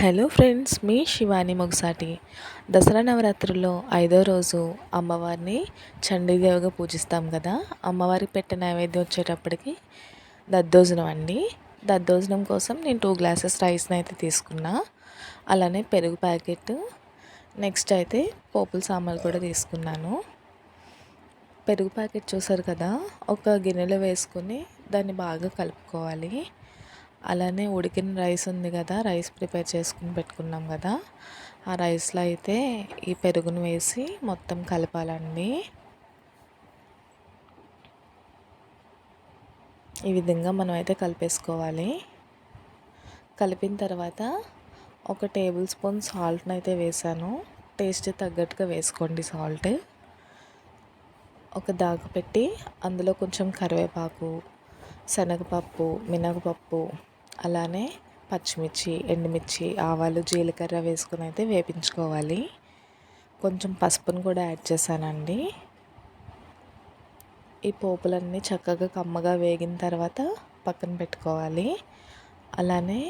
Hello friends మీ శివాని మొగసాటి. దసరా నవరాత్రుల్లో ఐదో రోజు అమ్మవారిని చండీదేవిగా పూజిస్తాం కదా. అమ్మవారికి పెట్టే నైవేద్యం వచ్చేటప్పటికి దద్దోజనం అండి. దద్దోజనం కోసం నేను టూ గ్లాసెస్ రైస్ని అయితే తీసుకున్నా. అలానే పెరుగు ప్యాకెట్ నెక్స్ట్ అయితే పోపుల సామాన్లు కూడా తీసుకున్నాను. పెరుగు ప్యాకెట్ చూసారు కదా ఒక గిన్నెలో వేసుకుని దాన్ని బాగా కలుపుకోవాలి. అలానే ఉడికిన రైస్ ఉంది కదా రైస్ ప్రిపేర్ చేసుకుని పెట్టుకున్నాం కదా. ఆ రైస్లో అయితే ఈ పెరుగును వేసి మొత్తం కలపాలండి. ఈ విధంగా మనం అయితే కలిపేసుకోవాలి. కలిపిన తర్వాత ఒక టేబుల్ స్పూన్ సాల్ట్ని అయితే వేసాను. టేస్ట్ తగ్గట్టుగా వేసుకోండి సాల్ట్. ఒక దాగ పెట్టి అందులో కొంచెం కరివేపాకు శనగపప్పు మినగపప్పు అలానే పచ్చిమిర్చి ఎండుమిర్చి ఆవాలు జీలకర్ర వేసుకుని అయితే వేపించుకోవాలి. కొంచెం పసుపును కూడా యాడ్ చేశానండి. ఈ పోపులన్నీ చక్కగా కమ్మగా వేగిన తర్వాత పక్కన పెట్టుకోవాలి. అలానే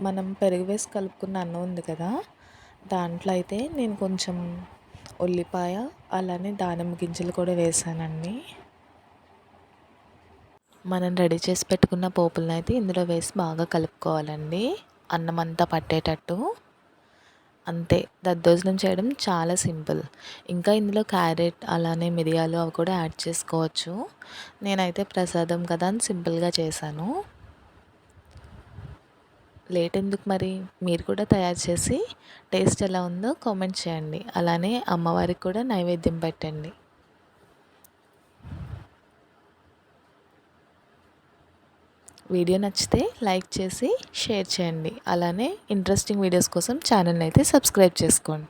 మనం పెరుగు వేసి కలుపుకున్న అన్నం ఉంది కదా దాంట్లో అయితే నేను కొంచెం ఉల్లిపాయ అలానే దానిమ్మ గింజలు కూడా వేసానండి మనం రెడీ చేసి పెట్టుకున్న పోపులను అయితే ఇందులో వేసి బాగా కలుపుకోవాలండి. అన్నం అంతా పట్టేటట్టు. అంతే దద్దోజనం చేయడం చాలా సింపుల్. ఇంకా ఇందులో క్యారెట్ అలానే మిరియాలు అవి కూడా యాడ్ చేసుకోవచ్చు. నేనైతే ప్రసాదం కదా అని సింపుల్గా చేశాను. లేట్ ఎందుకు మరి? మీరు కూడా తయారు చేసి టేస్ట్ ఎలా ఉందో కామెంట్ చేయండి. అలానే అమ్మవారికి కూడా నైవేద్యం పెట్టండి. వీడియో నచ్చితే లైక్ చేసి షేర్ చేయండి. అలానే ఇంట్రెస్టింగ్ వీడియోస్ కోసం ఛానల్ని అయితే సబ్స్క్రైబ్ చేసుకోండి.